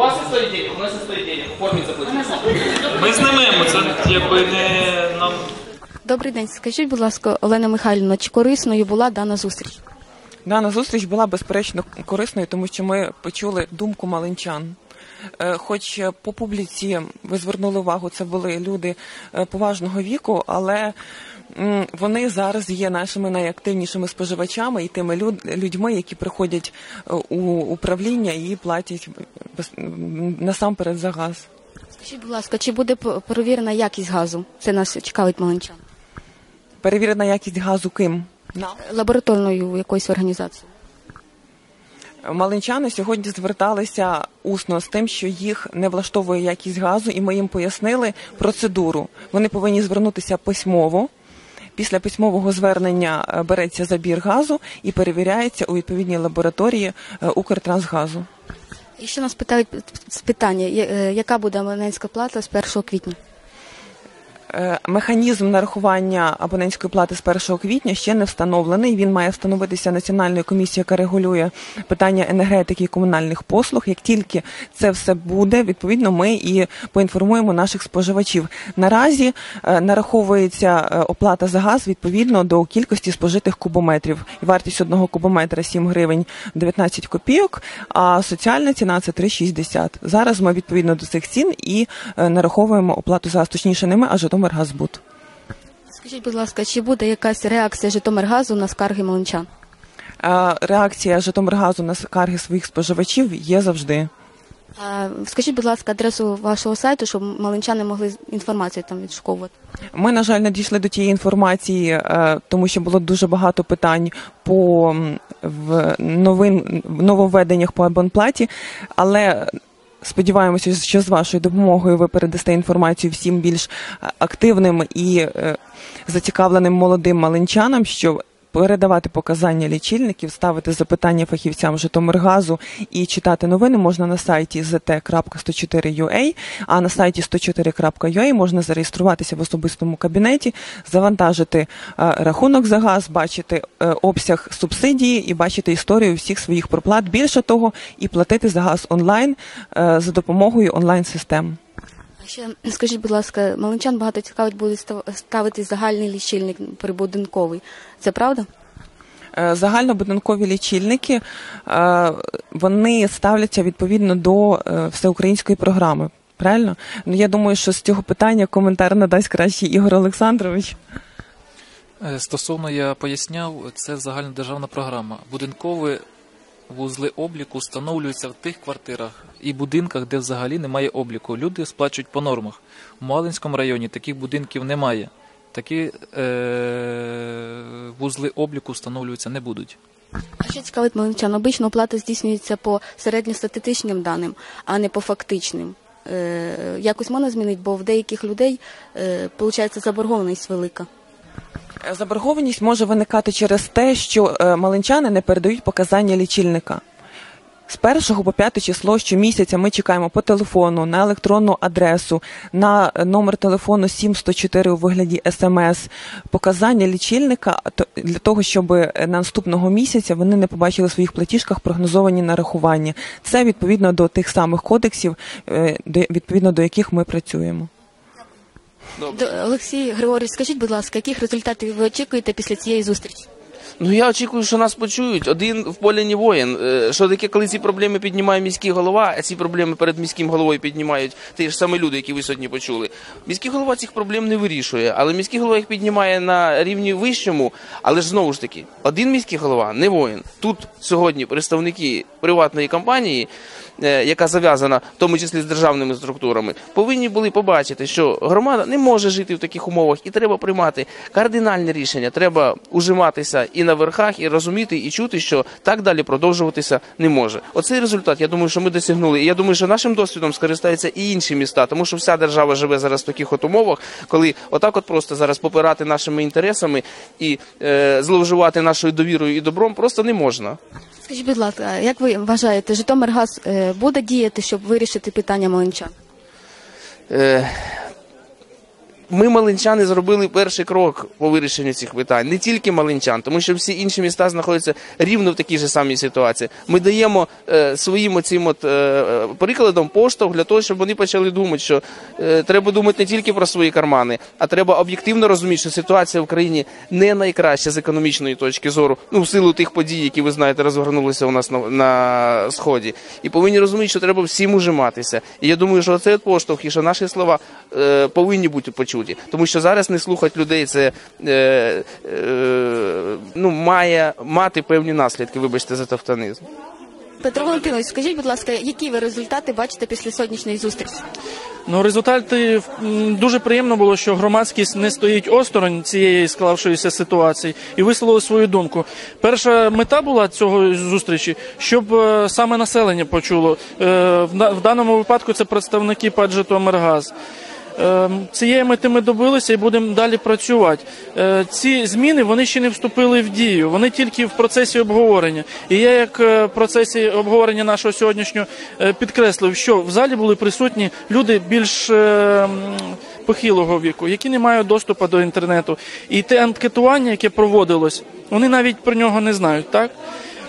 вас стоїть денег, у нас стоїть денег. Оформіть заплатіть. Ми знімемо, це якби не нам. Добрий день. Скажіть, будь ласка, Олена Михайлівна, чи корисною була дана зустріч? Дана зустріч була безперечно корисною, тому що ми почули думку малинчан. Е, Хоч е, по публіці ви звернули увагу, це були люди е, поважного віку, але вони зараз є нашими найактивнішими споживачами і тими люд- людьми, які приходять у управління і платять насамперед за газ. Скажіть, будь ласка, чи буде перевірена якість газу? Це нас цікавить малинчан. Перевірена якість газу ким? Лабораторною якоюсь організацією. Малинчани сьогодні зверталися усно з тим, що їх не влаштовує якість газу, і ми їм пояснили процедуру. Вони повинні звернутися письмово. Після письмового звернення е, береться забір газу і перевіряється у відповідній лабораторії е, Укртрансгазу. І ще нас питають питання, е, яка буде абонентська плата з 1 квітня? Е, Механізм нарахування абонентської плати з 1 квітня ще не встановлений. Він має встановитися Національною комісією, яка регулює питання енергетики і комунальних послуг. Як тільки це все буде, відповідно, ми і поінформуємо наших споживачів. Наразі е, нараховується е, оплата за газ відповідно до кількості спожитих кубометрів. Вартість одного кубометра 7 гривень 19 копійок, а соціальна ціна це 3,60. Зараз ми відповідно до цих цін і нараховуємо оплату за газ. Точніше, не ми, а Житомиргазбуд. Скажіть, будь ласка, чи буде якась реакція Житомиргазу на скарги малинчан? Реакція Житомиргазу на скарги своїх споживачів є завжди. Скажіть, будь ласка, адресу вашого сайту, щоб малинчани могли інформацію там відшуковувати. Ми, на жаль, не дійшли до тієї інформації, е, тому що було дуже багато питань по в новин в нововведеннях по абонплаті, але. Сподіваємося, що з вашою допомогою ви передасте інформацію всім більш е, активним і е, зацікавленим молодим малинчанам, що передавати показання лічильників, ставити запитання фахівцям Житомиргазу і читати новини можна на сайті zt.104.ua, а на сайті 104.ua можна зареєструватися в особистому кабінеті, завантажити е, рахунок за газ, бачити е, обсяг субсидії і бачити історію всіх своїх проплат. Більше того, і платити за газ онлайн е, за допомогою онлайн-систем. А ще скажіть, будь ласка, малинчан багато цікавить буде ставити загальний лічильник прибудинковий. Це правда? Е, Загальнобудинкові лічильники е, вони ставляться відповідно до е, всеукраїнської програми. Правильно? Ну я думаю, що з цього питання коментар надасть краще Ігор Олександрович. Стосовно я поясняв, це загальнодержавна програма. Будинкові вузли обліку встановлюються в тих квартирах і будинках, де взагалі немає обліку. Люди сплачують по нормах. У Малинському районі таких будинків немає. Такі е- вузли обліку встановлюються не будуть. А що цікавить малинчан? Обично оплата здійснюється по середньостатистичним даним, а не по фактичним. Е, якось можна змінити, бо в деяких людей е, виходить заборгованість велика. Е, Заборгованість може виникати через те, що е, малинчани не передають показання лічильника. З 1 по 5 число щомісяця ми чекаємо по телефону на електронну адресу, на е, номер телефону 7104 у вигляді смс, показання лічильника для того, щоб на наступного місяця вони не побачили в своїх платіжках прогнозовані нарахування. Це відповідно до тих самих кодексів, відповідно до яких ми працюємо. До- Олексій Григорій, скажіть, будь ласка, яких результатів ви очікуєте після цієї зустрічі? Ну я очікую, що нас почують. Один в полі не воїн. Е, Що таке, коли ці проблеми піднімає міський голова, а ці проблеми перед міським головою піднімають ті ж самі люди, які ви сьогодні почули. Міський голова цих проблем не вирішує, але міський голова їх піднімає на рівні вищому. Але ж знову ж таки, один міський голова не воїн. Тут сьогодні представники приватної компанії. е, Яка зав'язана в тому числі з державними структурами, повинні були побачити, що громада не може жити в таких умовах, і треба приймати кардинальне рішення. Треба ужиматися і на верхах, і розуміти, і чути, що так далі продовжуватися не може. Оцей результат, я думаю, що ми досягнули. І я думаю, що нашим досвідом скористаються і інші міста, тому що вся держава живе зараз в таких от умовах, коли отак, от просто зараз попирати нашими інтересами і е, зловживати нашою довірою і добром просто не можна. Скажіть, будь ласка, як ви вважаєте, Житомиргаз е, буде діяти, щоб вирішити питання малинчан? Е, ми, малинчани, зробили перший крок по вирішенню цих питань. Не тільки малинчан, тому що всі інші міста знаходяться рівно в такій же самій ситуації. Ми даємо е, своїм оцим от, е, прикладом поштовх для того, щоб вони почали думати, що е, треба думати не тільки про свої кармани, а треба об'єктивно розуміти, що ситуація в країні не найкраща з економічної точки зору, ну в силу тих подій, які ви знаєте, розгорнулися у нас на, на сході. І повинні розуміти, що треба всім ужиматися. І я думаю, що це поштовх, і що наші слова е, повинні бути почуті, тому що зараз не слухати людей це е, е, ну, має мати певні наслідки. Вибачте за тавтанизм. Петро Валентинович, скажіть, будь ласка, які ви результати бачите після сьогоднішньої зустрічі? Ну, результати дуже приємно було, що громадськість не стоїть осторонь цієї склавшоїся ситуації і висловила свою думку. Перша мета була цього зустрічі, щоб е, саме населення почуло. Е, в, на- в даному випадку це представники ПАД «Житомиргаз». Е, Цієї мети ми добилися і будемо далі працювати. Е, Ці зміни вони ще не вступили в дію, вони тільки в процесі обговорення. І я, як е, в процесі обговорення нашого сьогоднішнього е, підкреслив, що в залі були присутні люди більш похилого віку, які не мають доступу до інтернету. І те анкетування, яке проводилось, вони навіть про нього не знають, так?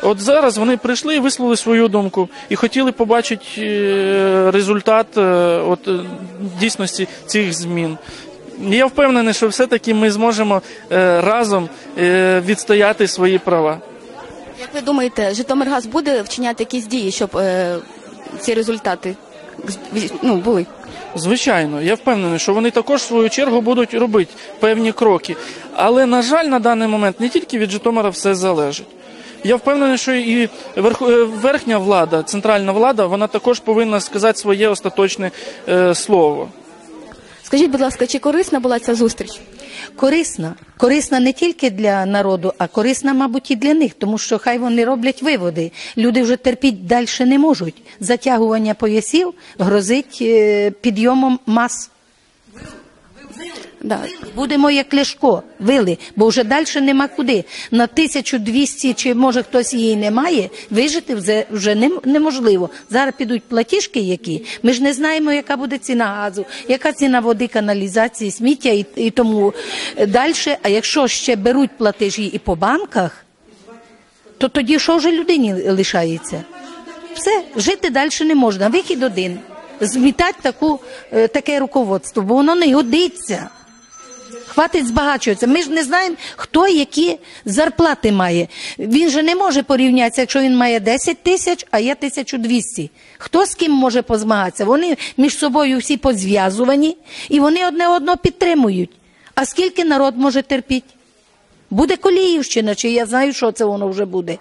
От зараз вони прийшли і висловили свою думку і хотіли побачити е, результат е, от, е, дійсності цих змін. Я впевнений, що все-таки ми зможемо разом відстояти свої права. Як ви думаєте, Житомиргаз буде вчиняти якісь дії, щоб е, ці результати ну, були? Звичайно, я впевнений, що вони також в свою чергу будуть робити певні кроки. Але, на жаль, на даний момент не тільки від Житомира все залежить. Я впевнений, що і е, верхня влада, центральна влада, вона також повинна сказати своє остаточне е, слово. Скажіть, будь ласка, чи корисна була ця зустріч? корисна. Корисна не тільки для народу, а корисна, мабуть, і для них, тому що хай вони роблять виводи. Люди вже терпіть далі не можуть. Затягування поясів грозить е, підйомом мас. Да. Будемо як Ляшко, вили, бо вже далі нема куди. На 1200, чи може хтось її не має, вижити вже, вже нем- неможливо. Зараз підуть платіжки які. Ми ж не знаємо, яка буде ціна газу, яка ціна води, каналізації, сміття і, і тому далі. А якщо ще беруть платежі і по банках, то тоді що вже людині лишається? Все, жити далі не можна. Вихід один. Змітати таку, е, таке руководство, бо воно не годиться. Хватить збагачуватися. Ми ж не знаємо, хто які зарплати має. Він же не може порівнятися, якщо він має 10 тисяч, а є 1200. Хто з ким може позмагатися? Вони між собою всі позв'язувані і вони одне одного підтримують. А скільки народ може терпіти? Буде Коліївщина, чи я знаю, що це воно вже буде.